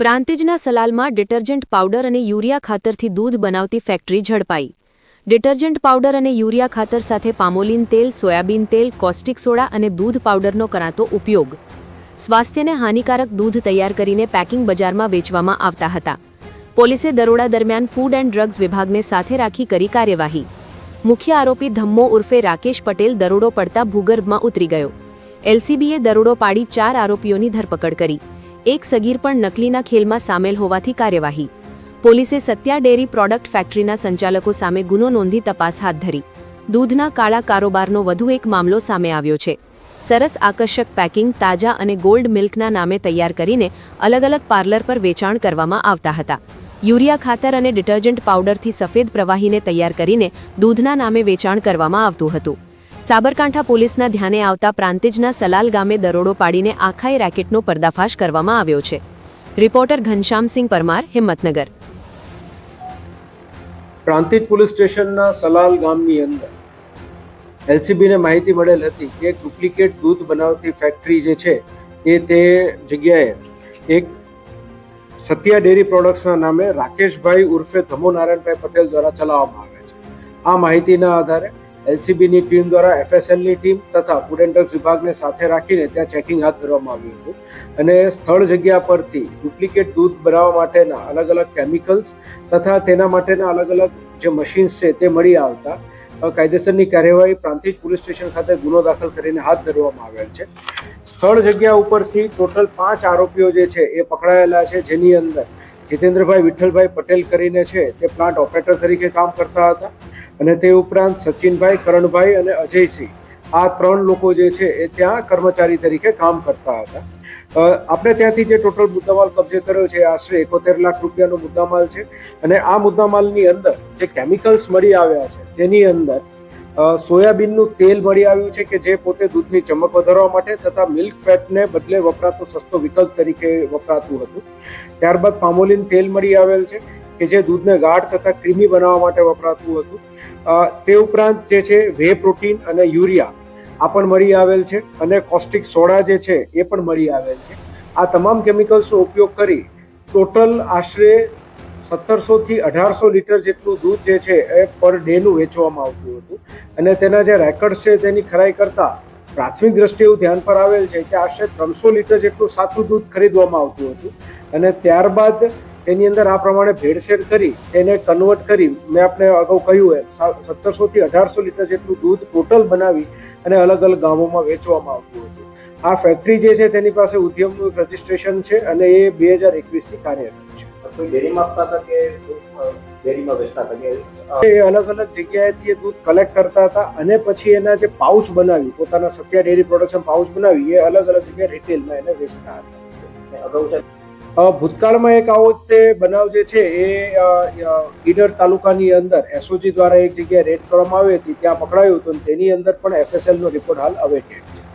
પ્રાંતિજના સલાલમાં detergent powder અને urea ખાતરથી દૂધ બનાવતી ફેક્ટરી ઝડપાઈ. ડિટર્જન્ટ પાવડર અને યુરિયા ખાતર સાથે પામોલીન તેલ, સોયાબીન તેલ, કોસ્ટિક સોડા અને દૂધ પાવડરનો કરાતો ઉપયોગ. સ્વાસ્થ્યને હાનિકારક દૂધ તૈયાર કરીને પેકિંગ બજારમાં વેચવામાં આવતા હતા. પોલીસે દરોડા દરમિયાન ફૂડ એન્ડ ડ્રગ્સ વિભાગને સાથે રાખી કરી કાર્યવાહી. મુખ્ય આરોપી ધમ્મો ઉર્ફે રાકેશ પટેલ દરોડો પડતા ભૂગર્ભમાં ઉતરી ગયો. એલસીબીએ દરોડો પાડી ચાર આરોપીઓની ધરપકડ કરી. એક સગીર પણ નકલીના ખેલમાં સામેલ હોવાથી કાર્યવાહી. પોલીસે સત્યા ડેરી પ્રોડક્ટ ફેક્ટરીના સંચાલકો સામે ગુનો નોંધી તપાસ હાથ ધરી. દૂધના કાળા કારોબારનો વધુ એક મામલો સામે આવ્યો છે. સરસ આકર્ષક પેકિંગ, તાજા અને ગોલ્ડ મિલ્કના નામે તૈયાર કરીને અલગ અલગ પાર્લર પર વેચાણ કરવામાં આવતા હતા. યુરિયા ખાતર અને ડિટર્જન્ટ પાવડરથી સફેદ પ્રવાહીને તૈયાર કરીને દૂધના નામે વેચાણ કરવામાં આવતું હતું. સાબરકાંઠા પોલીસના ધ્યાને આવતા પ્રાંતિજના સલાલ ગામે દરોડો પાડીને આખાઈ રેકેટનો પર્દાફાશ કરવામાં આવ્યો છે. રિપોર્ટર ઘનશ્યામસિંહ પરમાર, હિંમતનગર. પ્રાંતિજ પોલીસ સ્ટેશનના સલાલ ગામની અંદર એલસીબીને માહિતી મળેલ હતી કે ડુપ્લિકેટ દૂધ બનાવતી ફેક્ટરી જે છે એ તે જગ્યાએ એક સત્યા ડેરી પ્રોડક્ટ્સના નામે રાકેશભાઈ ઉર્ફે ધમો નારાયણભાઈ પટેલ દ્વારા ચલાવવામાં આવે છે. આ માહિતીના આધારે એલસીબીની ટીમ દ્વારા એફએસએલની ટીમ તથા ફૂડ એન્ડ ડ્રગ્સ વિભાગને સાથે રાખીને ત્યાં ચેકિંગ હાથ ધરવામાં આવ્યું હતું. અને સ્થળ જગ્યા પરથી ડુપ્લિકેટ દૂધ બનાવવા માટેના અલગ અલગ કેમિકલ્સ તથા તેના માટેના અલગ અલગ જે મશીન્સ છે તે મળી આવતા કાયદેસરની કાર્યવાહી પ્રાંતિજ પોલીસ સ્ટેશન ખાતે ગુનો દાખલ કરીને હાથ ધરવામાં આવેલ છે. સ્થળ જગ્યા ઉપરથી ટોટલ પાંચ આરોપીઓ જે છે એ પકડાયેલા છે, જેની અંદર જીતેન્દ્રભાઈ વિઠ્ઠલભાઈ પટેલ કરીને છે, તે પ્લાન્ટ ઓપરેટર તરીકે કામ કરતા હતા. અને તે ઉપરાંત સચિનભાઈ, કરણભાઈ અને અજયસિંહ. આ ત્રણ લોકો જે છે એ ત્યાં કર્મચારી તરીકે કામ કરતા હતા. આપણે ત્યાંથી જે ટોટલ મુદ્દામાલ કબજે કર્યો છે આશરે એકોતેર લાખ રૂપિયાનો મુદ્દામાલ છે. અને આ મુદ્દામાલની અંદર જે કેમિકલ્સ મળી આવ્યા છે, તેની અંદર સોયાબીનનું તેલ મળી આવ્યું છે કે જે પોતે દૂધની ચમક વધારવા માટે તથા મિલ્ક ફેટને બદલે વપરાતો સસ્તો વિકલ્પ તરીકે વપરાતું હતું. ત્યારબાદ પામોલિન તેલ મળી આવેલ છે. કે જે દૂધને ગાઢ તથા ક્રીમી બનાવવા માટે વપરાતું હતું. તે ઉપરાંત જે છે વે પ્રોટીન અને યુરિયા આ પણ મળી આવેલ છે અને કોસ્ટિક સોડા જે છે, એ પણ મળી આવેલ છે. આ તમામ કેમિકલ્સનો ઉપયોગ કરી ટોટલ આશરે સત્તરસોથી અઢારસો લીટર જેટલું દૂધ જે છે, એ પર ડેનું વેચવામાં આવતું હતું. અને તેના જે રેકર્ડ છે, તેની ખરાઈ કરતાં પ્રાથમિક દ્રષ્ટિએ એવું ધ્યાન પર આવેલ છે કે આશરે ત્રણસો લીટર જેટલું સાચું દૂધ ખરીદવામાં આવતું હતું. અને ત્યારબાદ તેની અંદર આ પ્રમાણે ભેળસેળ કરી એને કન્વર્ટ કરી મેં આપને અગાઉ કહ્યું એમ સત્તરસો થી અઢારસો લીટર જેટલું દૂધ ટોટલ બનાવી અને અલગ અલગ ગામોમાં વેચવામાં આવતું હતું. આ ફેક્ટરી જે છે તેની પાસે ઉદ્યમનું રજીસ્ટ્રેશન છે અને એ બે હજાર એકવીસથી કાર્યરત છે. એ અલગ અલગ જગ્યાએથી એ દૂધ કલેક્ટ કરતા હતા અને પછી એના જે પાઉચ બનાવી પોતાના સત્યા ડેરી પ્રોડક્શન પાઉચ બનાવી એ અલગ અલગ જગ્યાએ રિટેલમાં એને વેચતા હતા. અગાઉ ભૂતકાળમાં એક આવો તે બનાવ જે છે એ ઈડર તાલુકાની અંદર એસઓજી દ્વારા એક જગ્યાએ રેડ કરવામાં આવી હતી, ત્યાં પકડાયું હતું તેની અંદર પણ એફએસએલ નો રિપોર્ટ હાલ અવેટેડ છે.